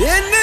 In